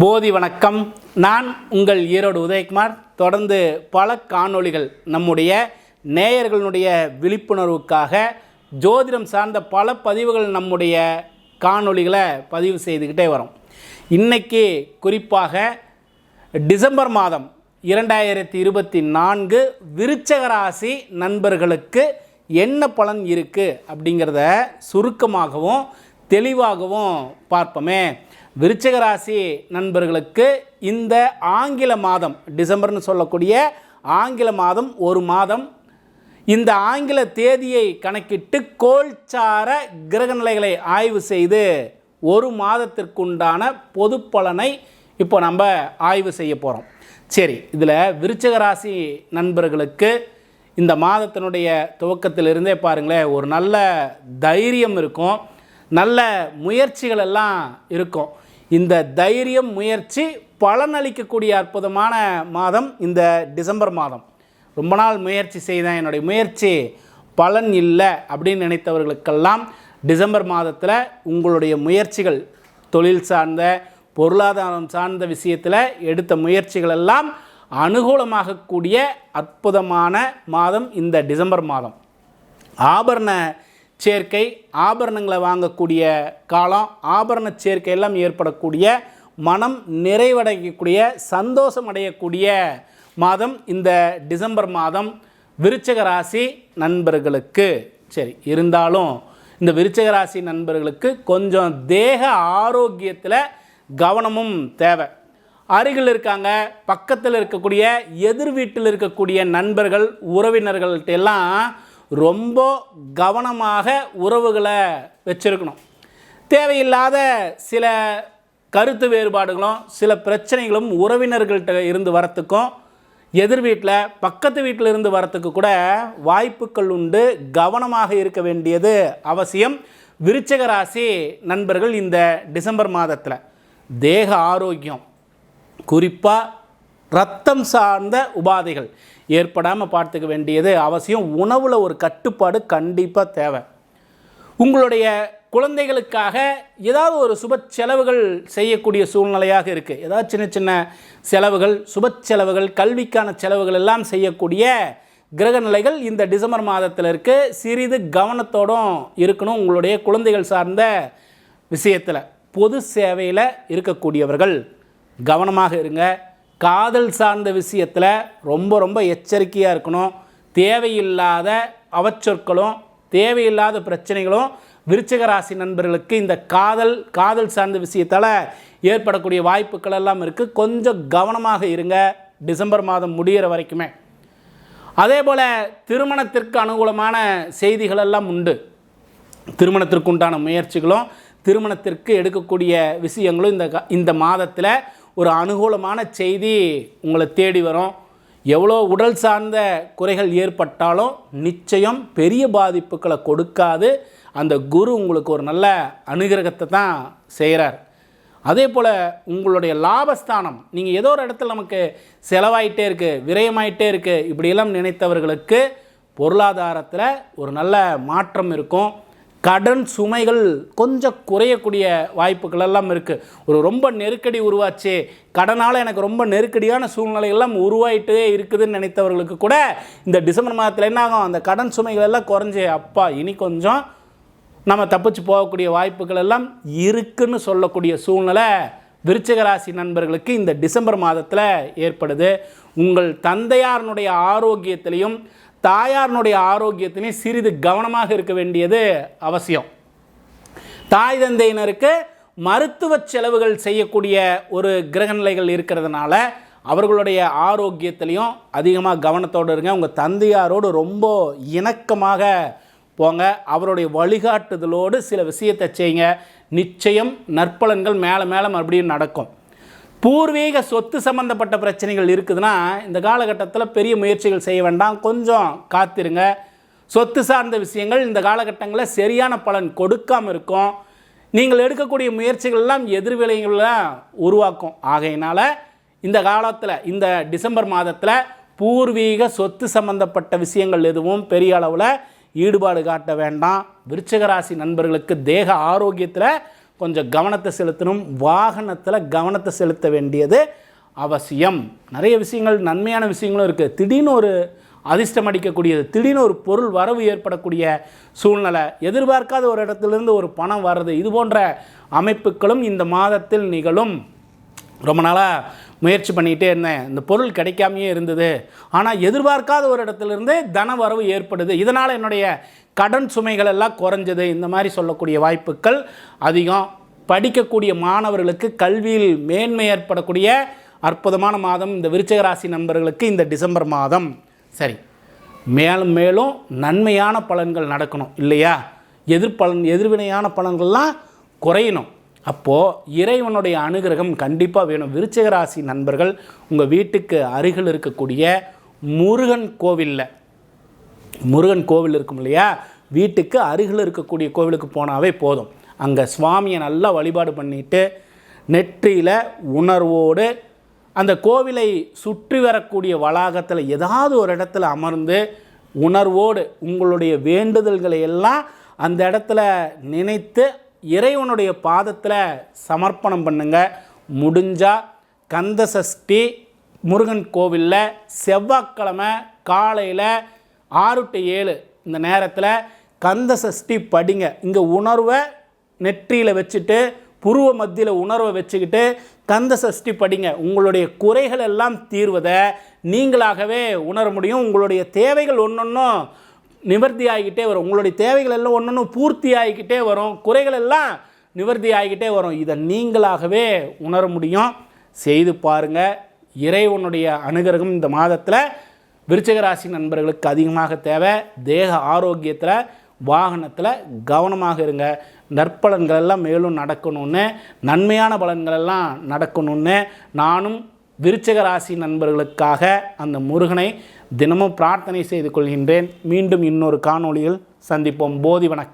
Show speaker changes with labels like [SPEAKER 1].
[SPEAKER 1] போதி வணக்கம். நான் உங்கள் ஈரோடு உதயகுமார். தொடர்ந்து பல காணொளிகள் நம்முடைய நேயர்களுடைய விழிப்புணர்வுக்காக ஜோதிடம் சார்ந்த பல பதிவுகள் நம்முடைய காணொளிகளை பதிவு செய்துக்கிட்டே வரோம். இன்னைக்கு குறிப்பாக டிசம்பர் மாதம் இரண்டாயிரத்தி இருபத்தி நான்கு விருச்சகராசி நண்பர்களுக்கு என்ன பலன் இருக்குது அப்படிங்கிறத சுருக்கமாகவும் தெளிவாகவும் பார்ப்போமே. விருச்சிகராசி நண்பர்களுக்கு இந்த ஆங்கில மாதம் டிசம்பர்னு சொல்லக்கூடிய ஆங்கில மாதம் ஒரு மாதம். இந்த ஆங்கில தேதியை கணக்கிட்டு கோல்சார கிரக நிலைகளை ஆய்வு செய்து ஒரு மாதத்திற்குண்டான பொது பலனை இப்போ நம்ம ஆய்வு செய்ய போகிறோம் சரி இதில் விருச்சகராசி நண்பர்களுக்கு இந்த மாதத்தினுடைய துவக்கத்திலிருந்தே பாருங்களேன் ஒரு நல்ல தைரியம் இருக்கும் நல்ல முயற்சிகள் எல்லாம் இருக்கும். இந்த தைரியம் முயற்சி பலனளிக்கக்கூடிய அற்புதமான மாதம் இந்த டிசம்பர் மாதம். ரொம்ப நாள் முயற்சி செய்தேன். என்னுடைய முயற்சி பலன் இல்லை அப்படின்னு நினைத்தவர்களுக்கெல்லாம் டிசம்பர் மாதத்தில் உங்களுடைய முயற்சிகள் தொழில் சார்ந்த பொருளாதாரம் சார்ந்த விஷயத்தில் எடுத்த முயற்சிகள் எல்லாம் அனுகூலமாகக்கூடிய அற்புதமான மாதம் இந்த டிசம்பர் மாதம். ஆபரண சேர்க்கை ஆபரணங்களை வாங்கக்கூடிய காலம் ஆபரண சேர்க்கை எல்லாம் ஏற்படக்கூடிய மனம் நிறைவடையக்கூடிய சந்தோஷம் அடையக்கூடிய மாதம் இந்த டிசம்பர் மாதம். விருச்சக ராசி நண்பர்களுக்கு சரி இருந்தாலும் இந்த விருச்சக ராசி நண்பர்களுக்கு கொஞ்சம் தேக ஆரோக்கியத்தில் கவனமும் தேவை. அருகில் இருக்காங்க பக்கத்தில் இருக்கக்கூடிய எதிர் வீட்டில் இருக்கக்கூடிய நண்பர்கள் உறவினர்கள்ட்ட எல்லாம் ரொம்ப கவனமாக உறவுகளை வச்சுருக்கணும். தேவையில்லாத சில கருத்து வேறுபாடுகளும் சில பிரச்சனைகளும் உறவினர்கள்ட்ட இருந்து வரத்துக்கும் எதிர் வீட்டில் பக்கத்து வீட்டில் இருந்து வரத்துக்கு கூட வாய்ப்புகள் உண்டு. கவனமாக இருக்க வேண்டியது அவசியம். விருச்சக ராசி நண்பர்கள் இந்த டிசம்பர் மாதத்தில். தேக ஆரோக்கியம். குறிப்பாக ரத்தம் சார்ந்த உபாதைகள். ஏற்படாமல் பார்த்துக்க வேண்டியது அவசியம். உணவில் ஒரு கட்டுப்பாடு கண்டிப்பாக தேவை. உங்களுடைய குழந்தைகளுக்காக ஏதாவது ஒரு சுப செலவுகள் செய்யக்கூடிய சூழ்நிலையாக இருக்குது ஏதாவது சின்ன சின்ன செலவுகள் சுப செலவுகள் கல்விக்கான செலவுகள் எல்லாம் செய்யக்கூடிய கிரகநிலைகள் இந்த டிசம்பர் மாதத்தில் இருக்குது சிறிது கவனத்தோடும் இருக்கணும் உங்களுடைய குழந்தைகள் சார்ந்த விஷயத்தில். பொது சேவையில் இருக்கக்கூடியவர்கள் கவனமாக இருங்க. காதல் சார்ந்த விஷயத்தில் ரொம்ப ரொம்ப எச்சரிக்கையாக இருக்கணும். தேவையில்லாத அவச்சொற்களும் தேவையில்லாத பிரச்சனைகளும் விருச்சக ராசி நண்பர்களுக்கு இந்த காதல் காதல் சார்ந்த விஷயத்தால் ஏற்படக்கூடிய வாய்ப்புகள் எல்லாம் இருக்குது கொஞ்சம் கவனமாக இருங்க. டிசம்பர் மாதம் முடிகிற வரைக்குமே. அதே போல் திருமணத்திற்கு அனுகூலமான செய்திகள் எல்லாம் உண்டு. திருமணத்திற்கு உண்டான முயற்சிகளும் திருமணத்திற்கு எடுக்கக்கூடிய விஷயங்களும் இந்த க- இந்த மாதத்தில் ஒரு அனுகூலமான செய்தி உங்களை தேடி வரும். எவ்வளோ உடல் சார்ந்த குறைகள் ஏற்பட்டாலும் நிச்சயம் பெரிய பாதிப்புகளை கொடுக்காது. அந்த குரு உங்களுக்கு ஒரு நல்ல அனுகிரகத்தை தான் செய்கிறார். அதே போல் உங்களுடைய லாபஸ்தானம் நீங்கள் ஏதோ ஒரு இடத்துல நமக்கு செலவாயிட்டே இருக்குது விரயமாயிட்டே இருக்குது இப்படியெல்லாம் நினைத்தவர்களுக்கு பொருளாதாரத்தில் ஒரு நல்ல மாற்றம் இருக்கும். கடன் சுமைகள் கொஞ்சம் குறையக்கூடிய வாய்ப்புகள் எல்லாம் இருக்குது ஒரு ரொம்ப நெருக்கடி உருவாச்சு. கடனால் எனக்கு ரொம்ப நெருக்கடியான சூழ்நிலைகள்லாம் உருவாயிட்டே இருக்குதுன்னு நினைத்தவர்களுக்கு கூட இந்த டிசம்பர் மாதத்தில் என்ன ஆகும்? அந்த கடன் சுமைகள் எல்லாம் குறைஞ்சி அப்பா இனி கொஞ்சம் நம்ம தப்பிச்சு போகக்கூடிய வாய்ப்புகள் எல்லாம் இருக்குன்னு சொல்லக்கூடிய சூழ்நிலை விருச்சிக ராசி நண்பர்களுக்கு இந்த டிசம்பர் மாதத்தில் ஏற்படுது. உங்கள் தந்தையாரனுடைய ஆரோக்கியத்திலையும் தாயாரனுடைய ஆரோக்கியத்திலையும் சிறிது கவனமாக இருக்க வேண்டியது அவசியம். தாய் தந்தையினருக்கு மருத்துவ செலவுகள் செய்யக்கூடிய ஒரு கிரகநிலைகள் இருக்கிறதுனால அவர்களுடைய ஆரோக்கியத்திலையும் அதிகமாக கவனத்தோடு இருங்க. உங்கள் தந்தையாரோடு ரொம்ப இணக்கமாக போங்க. அவருடைய வழிகாட்டுதலோடு சில விஷயத்தை செய்யுங்க. நிச்சயம் நற்பலன்கள் மேலே மேலே மறுபடியும் நடக்கும். பூர்வீக சொத்து சம்பந்தப்பட்ட பிரச்சனைகள் இருக்குதுன்னா இந்த காலகட்டத்தில் பெரிய முயற்சிகள் செய்ய வேண்டாம். கொஞ்சம் காத்திருங்க. சொத்து சார்ந்த விஷயங்கள் இந்த காலகட்டங்களில் சரியான பலன் கொடுக்காம இருக்கும். நீங்கள் எடுக்கக்கூடிய முயற்சிகள்லாம் எல்லாம் உருவாக்கும். ஆகையினால் இந்த காலத்தில் இந்த டிசம்பர் மாதத்தில் பூர்வீக சொத்து சம்பந்தப்பட்ட விஷயங்கள் எதுவும் பெரிய அளவில் ஈடுபாடு காட்ட வேண்டாம். விருச்சிக ராசி நண்பர்களுக்கு தேக ஆரோக்கியத்தில் கொஞ்சம் கவனத்தை செலுத்தணும். வாகனத்தில் கவனத்தை செலுத்த வேண்டியது அவசியம். நிறைய விஷயங்கள் நன்மையான விஷயங்களும் இருக்குது திடீர்னு ஒரு அதிர்ஷ்டம் அடிக்கக்கூடியது திடீர்னு ஒரு பொருள் வரவு ஏற்படக்கூடிய சூழ்நிலை எதிர்பார்க்காத ஒரு இடத்துலேருந்து ஒரு பணம் வர்றது இது போன்ற அமைப்புகளும் இந்த மாதத்தில் நிகழும். ரொம்ப நாளாக முயற்சி பண்ணிகிட்டே இருந்தேன். இந்த பொருள் கிடைக்காமையே இருந்தது. ஆனால் எதிர்பார்க்காத ஒரு இடத்துலேருந்து தன வரவு ஏற்படுது. இதனால் என்னுடைய கடன் சுமைகள் எல்லாம் குறைஞ்சது. இந்த மாதிரி சொல்லக்கூடிய வாய்ப்புகள் அதிகம். படிக்கக்கூடிய மாணவர்களுக்கு கல்வியில் மேன்மை ஏற்படக்கூடிய அற்புதமான மாதம் இந்த விருச்சகராசி நண்பர்களுக்கு இந்த டிசம்பர் மாதம். சரி. மேலும் மேலும் நன்மையான பலன்கள் நடக்கணும் இல்லையா? எதிர்பலன் எதிர்வினையான பலன்கள்லாம் குறையணும். அப்போது இறைவனுடைய அனுகிரகம் கண்டிப்பாக வேணும். விருச்சிக ராசி நண்பர்கள் உங்கள் வீட்டுக்கு அருகில் இருக்கக்கூடிய முருகன் கோவிலில் முருகன் கோவில் இருக்கும் இல்லையா? வீட்டுக்கு அருகில் இருக்கக்கூடிய கோவிலுக்கு போனாவே போதும். அங்கே சுவாமியை நல்லா வழிபாடு பண்ணிட்டு நெற்றியில் உணர்வோடு அந்த கோவிலை சுற்றி வரக்கூடிய வளாகத்தில் ஏதாவது ஒரு இடத்துல அமர்ந்து உணர்வோடு உங்களுடைய வேண்டுதல்களை எல்லாம் அந்த இடத்துல நினைத்து இறைவனுடைய பாதத்தில் சமர்ப்பணம் பண்ணுங்கள் முடிஞ்சால் கந்த சஷ்டி முருகன் கோவிலில் செவ்வாய்க்கிழமை காலையில் ஆறு டு ஏழு இந்த நேரத்தில் கந்த சஷ்டி படிங்க. இங்கே உணர்வை நெற்றியில் வச்சுட்டு புருவ மத்தியில் உணர்வை வச்சுக்கிட்டு கந்த சஷ்டி படிங்க. உங்களுடைய குறைகள் எல்லாம் தீர்வதை நீங்களாகவே உணர முடியும். உங்களுடைய தேவைகள் ஒன்றொன்றும் நிவர்த்தி ஆகிக்கிட்டே வரும். உங்களுடைய தேவைகள் எல்லாம் ஒன்று ஒன்று பூர்த்தி ஆகிக்கிட்டே வரும். குறைகள் எல்லாம் நிவர்த்தி ஆகிக்கிட்டே வரும். இதை நீங்களாகவே உணர முடியும். செய்து பாருங்கள் இறைவனுடைய அனுகிரகம் இந்த மாதத்தில் விருச்சகராசி நண்பர்களுக்கு அதிகமாக தேவை. தேக ஆரோக்கியத்தில் வாகனத்தில் கவனமாக இருங்க. நற்பலன்கள் எல்லாம் மேலும் நடக்கணும்னு நன்மையான பலன்கள் எல்லாம் நடக்கணும்னு நானும் விருச்சிக ராசி நண்பர்களுக்காக அந்த முருகனை தினமும் பிரார்த்தனை செய்து கொள்கின்றேன். மீண்டும் இன்னொரு காணொளியில் சந்திப்போம். போதி வணக்கம்.